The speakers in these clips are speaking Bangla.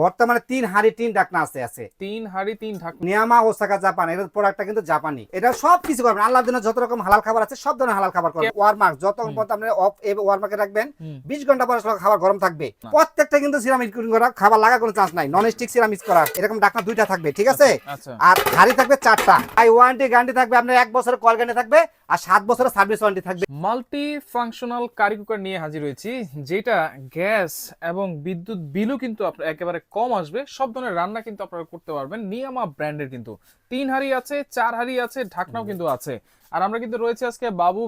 বর্তমানে তিন হাড়ি তিন ডাকনা আছে আছে। তিন হাড়ি তিন ঢাকনা। নিয়ামা ওসাকা জাপান এর প্রোডাক্টটা কিন্তু জাপানি। এটা সব কিছু করবেন আল্লাহর জন্য যত রকম হালাল খাবার আছে সব ধরনের হালাল খাবার করবেন ওয়ারমার্ক যতক্ষণ পর্যন্ত আপনি অফ ওয়ারমার্কে রাখবেন হুম। বিশ ঘণ্টা পরে খাবার গরম থাকবে। প্রত্যেকটা কিন্তু সিরামিক করা খাবার লাগা কোনো চান্স নাই। নন স্টিক সিরামিক করা এরকম ডাকনা দুইটা থাকবে ঠিক আছে? আচ্ছা আর হাড়ি থাকবে চারটা। আই ওয়ারেন্টি গ্যারান্টি থাকবে আপনার এক বছরের কল গ্যারান্টি থাকবে। আর সাত বছরের সার্ভিস ওয়ারেন্টি থাকবে। মাল্টি ফাংশনাল কারি কুকার নিয়ে হাজির হয়েছি, যেটা গ্যাস এবং বিদ্যুৎ বিলও কিন্তু আপনার একেবারে কম আসবে। সব ধরনের রান্না কিন্তু আপনারা করতে পারবেন। নিয়ামা ব্র্যান্ডের কিন্তু। তিন হাড়ি আছে, চার হাড়ি আছে, ঢাকনাও কিন্তু আছে। আর আমরা কিন্তু রয়েছে আজকে বাবু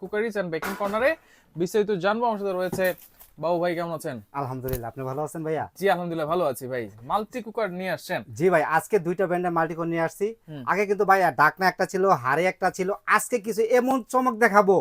কুকারিজ অ্যান্ড বেকিং কর্নারে বিস্তারিত জানব। আমার সাথে রয়েছে বাবু ভাই কেমন আছেন? আলহামদুলিল্লাহ আপনি ভালো আছেন ভাইয়া? জি আলহামদুলিল্লাহ ভালো আছি ভাই। মাল্টি কুকার নিয়ে আসছেন? জি ভাই আজকে দুইটা ব্র্যান্ডের মাল্টি কুকার নিয়ে আসছি। আগে কিন্তু ভাইয়া ডাকনা একটা ছিল হাড়ে একটা ছিল আজকে কিছু এমন চমক দেখাবো।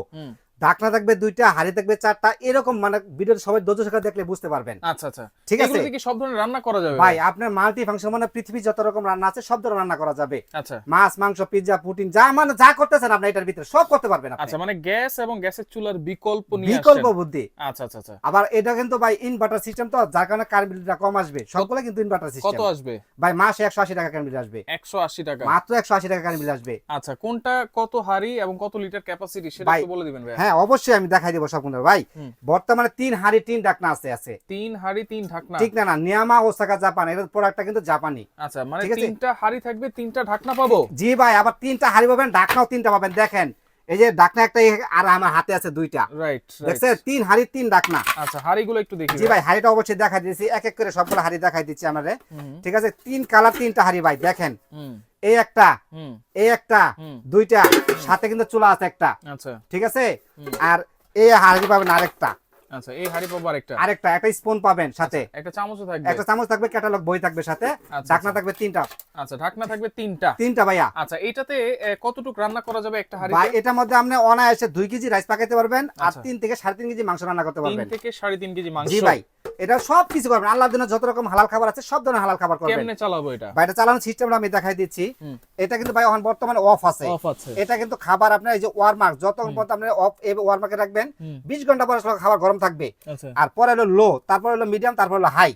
ডাকনা থাকবে দুইটা হাড়ি থাকবে চারটা এরকম মানে ভিডিও সবাই ধৈর্য সহকারে দেখলে বুঝতে পারবেন। আচ্ছা আচ্ছা। ঠিক আছে? কি সব ধরনের রান্না করা যাবে ভাই আপনার মাল্টি ফাংশন মানে পৃথিবী যত রকম রান্না আছে সব ধরনের রান্না করা যাবে। আচ্ছা। মাছ মাংস পিৎজা পুটিন যা মানে যা করতেছেন আপনি এটার ভিতরে সব করতে পারবেন আপনি। আচ্ছা মানে গ্যাস এবং গ্যাসের চুলার বিকল্প নিয়ে বিকল্প বুদ্ধি। আচ্ছা আচ্ছা আচ্ছা। আবার এটা কিন্তু ভাই ইনভার্টার সিস্টেম তো যার কারণে কারেন্ট বিলটা কম আসবে। সবগুলো কিন্তু ইনভার্টার সিস্টেম কত আসবে? ভাই মাসে একশো আশি টাকা কারেন্ট বিল আসবে। একশো আশি টাকা। মাত্র একশো আশি টাকা কারেন্ট বিল আসবে। আচ্ছা কোনটা কত হাড়ি এবং কত লিটার ক্যাপাসিটি সেটা একটু বলে দিবেন ভাই হ্যাঁ অবশ্যই আমি দেখাই দেবো সবগুলো ভাই বর্তমানে তিন হাড়ি তিন ডাকনা আছে আছে। তিন হাড়ি তিন ঢাকনা? ঠিক না না নিয়ামা ওসাকা জাপান এর প্রোডাক্টটা কিন্তু জাপানি। আচ্ছা মানে তিনটা হাড়ি থাকবে তিনটা ঢাকনা পাবো? জি ভাই আবার তিনটা হাড়ি পাবেন ডাকনাও তিনটা পাবেন। দেখেন এই যে ডাকনা একটা আর আমার হাতে আছে দুইটা। রাইট দেখছেন? তিন হাড়ি তিন ডাকনা আচ্ছা হাড়িগুলো একটু দেখি জি ভাই। হাড়িটা অবশ্যই দেখাই দিয়েছি। এক এক করে সবগুলো হাড়ি দেখাই দিচ্ছি আমাদের ঠিক আছে? তিন কালার তিনটা হাড়ি ভাই দেখেন। এই একটা এই একটা দুইটা সাথে কিন্তু চুলা আছে একটা। আচ্ছা। ঠিক আছে? আর এই হাড়ি পাবেন আরেকটা। আচ্ছা এই হাড়ি পাবো আরেকটা। আরেকটা একটা স্পুন পাবেন সাথে। একটা চামচও থাকবে। একটা চামচ থাকবে ক্যাটালগ বই থাকবে সাথে। আচ্ছা, আচ্ছা। থাকবে তিনটা। আচ্ছা ঢাকনা থাকবে তিনটা। তিনটা ভাইয়া। আচ্ছা এটাতে কতটুকু রান্না করা যাবে একটা ভাই এটার মধ্যে আপনি অনায়াসে দুই কেজি রাইস পাকাইতে পারবেন। আর আচ্ছা। তিন থেকে সাড়ে তিন কেজি মাংস রান্না করতে পারবেন। থেকে সাড়ে তিন কেজি মাংস। জি ভাই। এটা সব কিছু করবেন। আল্লাহর জন্য যত রকম হালাল খাবার আছে সব ধরনের হালাল খাবার করবেন। কেমনে চালাবো এটা? ভাই এটা চালানোর সিস্টেমটা আমি দেখাই দিচ্ছি। এটা কিন্তু ভাই এখন বর্তমানে অফ আছে। অফ আছে। এটা কিন্তু খাবার আপনার এই যে ওয়ারমার্ক যতক্ষণ পর্যন্ত আপনি অফ এই ওয়ারমার্কে রাখবেন হুম। বিশ ঘণ্টা পরে খাবার গরম থাকবে। আচ্ছা। আর পরে হলো লো তারপর হলো মিডিয়াম তারপর হলো হাই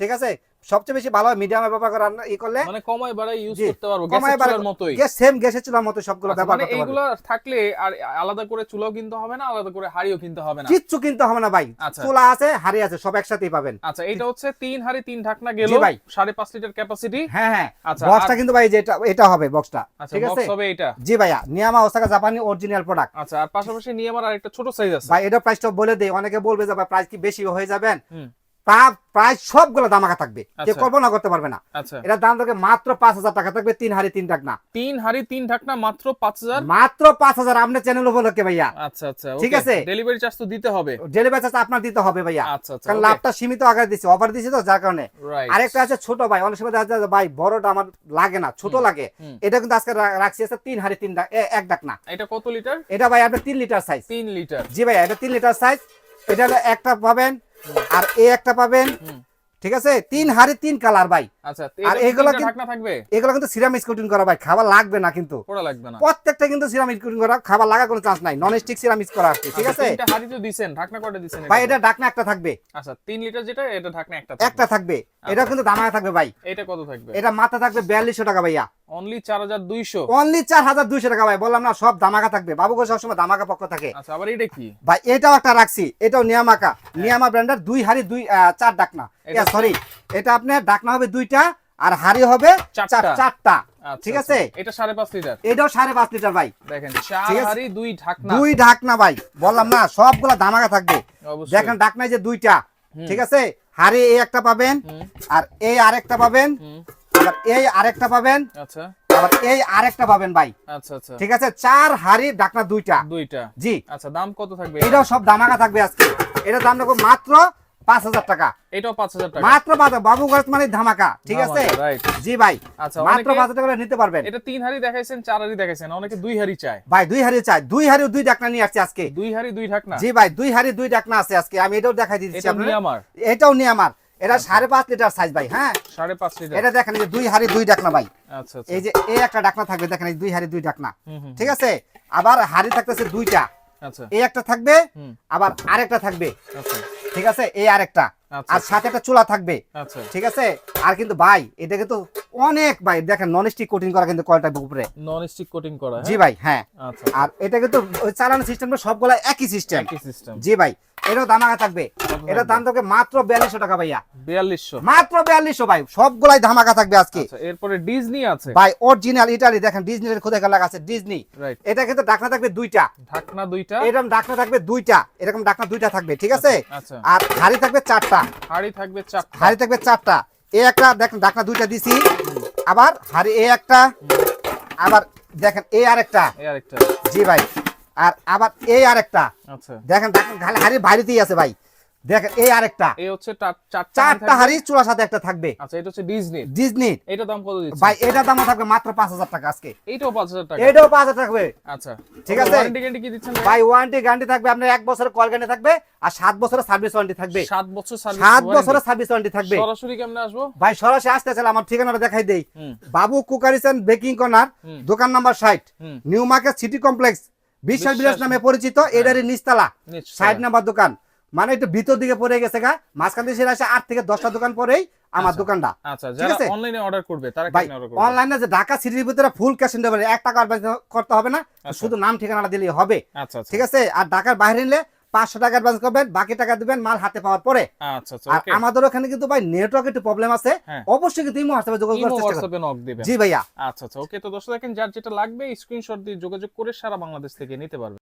ঠিক আছে? সবচেয়ে বেশি ভালো মিডিয়ামে ব্যবহার করে রান্না ই করলে মানে কমায় বাড়ায় ইউজ করতে পারব গ্যাসের চুলার মতোই। গ্যাস সেম গ্যাসের চুলার মতো সবগুলো আচ্ছা, ব্যবহার মানে করতে পারবেন এইগুলো থাকলে আর আলাদা করে চুলাও কিনতে হবে না আলাদা করে হাড়িও কিনতে হবে না? কিচ্ছু কিনতে হবে না ভাই। আচ্ছা। চুলা আছে হাড়ি আছে সব একসাথেই পাবেন। আচ্ছা এটা হচ্ছে তিন হাড়ি তিন ঢাকনা গেল ভাই। সাড়ে পাঁচ লিটার ক্যাপাসিটি হ্যাঁ হ্যাঁ। আচ্ছা, বক্সটা কিন্তু ভাই যেটা এটা হবে বক্সটা আচ্ছা ঠিক আছে? বক্স হবে এটা জি ভাইয়া নিয়ামা ওসাকা জাপানি অরিজিনাল প্রোডাক্ট আচ্ছা আর পাশাপাশি নিয়ে আমার আরেকটা ছোট সাইজ আছে। ভাই এটা প্রাইসটা বলে দেই অনেকে বলবে যে ভাই প্রাইস কি বেশি হয়ে যাবেন? প্রাইস সবগুলো দামাকা থাকবে। আচ্ছা। কল্পনা করতে পারবে না। আচ্ছা। এটা দাম থাকবে মাত্র পাঁচ হাজার টাকা থাকবে তিন হাড়ি তিন টাকা না তিন হাড়ি তিন ঢাকনা মাত্র পাঁচ হাজার? মাত্র পাঁচ হাজার আপনার চ্যানেল উপলক্ষে ভাইয়া। আচ্ছা আচ্ছা ঠিক আছে। ডেলিভারি চার্জ তো দিতে হবে। ডেলিভারি চার্জ আপনার দিতে হবে ভাইয়া। আচ্ছা আচ্ছা কারণ লাভটা সীমিত আকারে দিচ্ছে অফার দিচ্ছে তো যার কারণে। আরেকটা আছে ছোট ভাই অনেক সময় দেখা যায় ভাই বড়টা আমার লাগে না ছোট লাগে। এটা কিন্তু আজকে রাখছি আছে তিন হাড়ি তিন এক ডাক না এটা কত লিটার এটা ভাই আপনার তিন লিটার সাইজ তিন লিটার জি ভাই এটা তিন লিটার সাইজ এটা একটা পাবেন আর এ একটা পাবেন ঠিক আছে? তিন হাড়ি তিন কালার ভাই। আচ্ছা আর এগুলো ঢাকনা থাকবে? এগুলো কিন্তু সিরামিক কোটিং করা ভাই খাবার লাগবে না কিন্তু। পোড়া লাগবে না। প্রত্যেকটা কিন্তু সিরামিক কোটিং করা খাবার লাগা কোনো চান্স নাই। নন স্টিক সিরামিক করা আছে ঠিক আচ্ছা, আছে? তিনটা হাড়ি তো দিছেন ঢাকনা কয়টা দিছেন ভাই এটা ডাকনা একটা থাকবে। আচ্ছা তিন লিটার যেটা এটা ঢাকনা একটা একটা থাকবে। এটা কিন্তু দামায় থাকবে ভাই। এটা কত থাকবে? এটা মাথা থাকবে বিয়াল্লিশশো টাকা ভাইয়া। অনলি অনলি টাকা ভাই বললাম না সব দামাকা থাকবে। বাবুগো সবসময় দামাকা পক্ষ থাকে। আচ্ছা আবার এটা কি? ভাই এটাও একটা রাখছি এটাও নিয়ামাকা। নিয়ামা ব্র্যান্ডের দুই হাড়ি দুই চার ডাকনা। সরি এটা আপনার ডাকনা হবে দুইটা আর হাড়ি হবে চারটা। চারটা। আচ্ছা, ঠিক আচ্ছা। আছে? এটা লিটার। এটাও ভাই। দেখেন চার ঠিক আছে। হাড়ি দুই ঢাকনা। দুই ঢাকনা ভাই বললাম না সবগুলা দামাকা থাকবে। দেখেন যে দুইটা ঠিক আছে? হাড়ি এই একটা পাবেন আর এই আরেকটা পাবেন আবার এই আরেকটা পাবেন। আচ্ছা। আবার এই আরেকটা পাবেন ভাই। আচ্ছা আচ্ছা। ঠিক আছে? চার হাড়ি ডাকনা দুইটা। দুইটা। জি। আচ্ছা দাম কত থাকবে? এটাও সব দামাকা থাকবে আজকে। এটার দাম রাখব মাত্র পাঁচ হাজার টাকা। এটাও পাঁচ হাজার টাকা। মাত্র পাঁচ বাবু গজ মানে ধামাকা। ঠিক আছে? জি ভাই। আচ্ছা মাত্র পাঁচ হাজার টাকা নিতে পারবেন। এটা তিন হাড়ি দেখাইছেন চার হাড়ি দেখাইছেন। অনেকে দুই হাড়ি চায়। ভাই দুই হাড়ি চাই দুই হাড়ি দুই ডাকনা নিয়ে আসছে আজকে। দুই হাড়ি দুই ঢাকনা? জি ভাই দুই হাড়ি দুই ডাকনা আছে আজকে। আমি এটাও দেখাই দিচ্ছি এটা এটাও নিয়ে আমার। এটা সাড়ে পাঁচ লিটার সাইজ ভাই হ্যাঁ? সাড়ে পাঁচ লিটার? এটা দেখেন যে দুই হাড়ি দুই ডাকনা ভাই। আচ্ছা আচ্ছা। এই যে এই একটা ডাকনা থাকবে দেখেন এই দুই হাড়ি দুই ডাকনা। ঠিক আছে? আবার হাড়ি থাকতেছে দুইটা। আচ্ছা। এই একটা থাকবে আবার আরেকটা থাকবে। আচ্ছা। ঠিক আছে? এই আরেকটা। আর সাথে একটা চুলা থাকবে। আচ্ছা। ঠিক আছে? আর কিন্তু ভাই এটা কিন্তু অনেক ভাই দেখেন নন স্টিক কোটিং করা কিন্তু কয়টার উপরে? নন স্টিক কোটিং করা জি হ্যাঁ ভাই হ্যাঁ। আচ্ছা। আর এটা কিন্তু চালানো সিস্টেমটা সবগুলা একই সিস্টেম একই সিস্টেম জি ভাই। এটাও দামাকা থাকবে। এটার দাম থাকবে। মাত্র বিয়াল্লিশশো টাকা ভাইয়া। বিয়াল্লিশশো। মাত্র বিয়াল্লিশশো ভাই সবগুলাই ধামাকা থাকবে আজকে। আচ্ছা এরপরে ডিজনি আছে। ভাই অরিজিনাল ইটালি দেখেন ডিজনির খুদে লাগা আছে ডিজনি এটা কিন্তু ডাকনা থাকবে দুইটা। ঢাকনা দুইটা? এরকম ডাকনা থাকবে দুইটা। এরকম ডাকনা দুইটা থাকবে ঠিক আছে? আচ্ছা আর হাড়ি থাকবে চারটা। হাড়ি থাকবে চারটা। হাড়ি থাকবে চারটা। এই একটা দেখেন ডাকনা দুইটা দিছি। আবার হাড়ি এই একটা আবার দেখেন এই আরেকটা। এই আরেকটা। জি ভাই। আর আবার এই আরেকটা। আচ্ছা। দেখেন দেখেন খালি হাড়ি বাইরেতেই আছে ভাই। দেখেন এই আরেকটা। এই হচ্ছে চারটা হাড়ি চুলার সাথে একটা থাকবে। আচ্ছা এটা হচ্ছে ডিজনি ডিজনি এটা দাম কত দিচ্ছে ভাই এটার দাম থাকবে মাত্র পাঁচ হাজার টাকা আজকে। এইটাও পাঁচ হাজার টাকা। এটাও পাঁচ হাজার থাকবে। আচ্ছা। ঠিক আছে। ওয়ারেন্টি গ্যারান্টি কি দিচ্ছেন ভাই? ওয়ারেন্টি গ্যারান্টি থাকবে আপনার এক বছরের কল গ্যারান্টি থাকবে আর সাত বছরের সার্ভিস ওয়ারেন্টি থাকবে। সাত বছর সার্ভিস সাত বছরের সার্ভিস ওয়ারেন্টি থাকবে। সরাসরি কেমনে আসব? ভাই সরাসরি আসতে চাইলে আমার ঠিকানাটা দেখাই দেই। বাবু কুকারিসেন বেকিং কর্নার দোকান নাম্বার ষাট। হুম। New market city complex Biswas Bilas নামে পরিচিত এটারই নিচতলা। সাইড নাম্বার দোকান। মানে একটু ভিতর দিকে পড়ে গেছে গা মাঝখান দিয়ে আসে আট থেকে দশটা দোকান পরেই আমার আচ্ছা। দোকানটা। আচ্ছা ঠিক যারা আছে? অনলাইনে অর্ডার করবে তারা ভাই অর্ডার করবে? অনলাইনে যে ঢাকা সিটির ভিতরে ফুল ক্যাশ ইন ডেলিভারি এক টাকা অ্যাডভান্স করতে হবে না আচ্ছা। শুধু নাম ঠিকানাটা দিলেই হবে। আচ্ছা আচ্ছা। ঠিক আছে? আর ঢাকার বাইরে নিলে পাঁচশো টাকা অ্যাডভান্স করবেন বাকি টাকা দিবেন মাল হাতে পাওয়ার পরে। আচ্ছা আচ্ছা আর আমাদের ওখানে কিন্তু ভাই নেটওয়ার্ক একটু প্রবলেম আছে। হ্যাঁ। অবশ্যই কিন্তু ইমো হোয়াটসঅ্যাপে যোগাযোগ করার চেষ্টা করবেন। নক দিবেন। জি ভাইয়া। আচ্ছা আচ্ছা ওকে তো দর্শক দেখেন যার যেটা লাগবে স্ক্রিনশট দিয়ে যোগাযোগ করে সারা বাংলাদেশ থেকে নিতে পারবে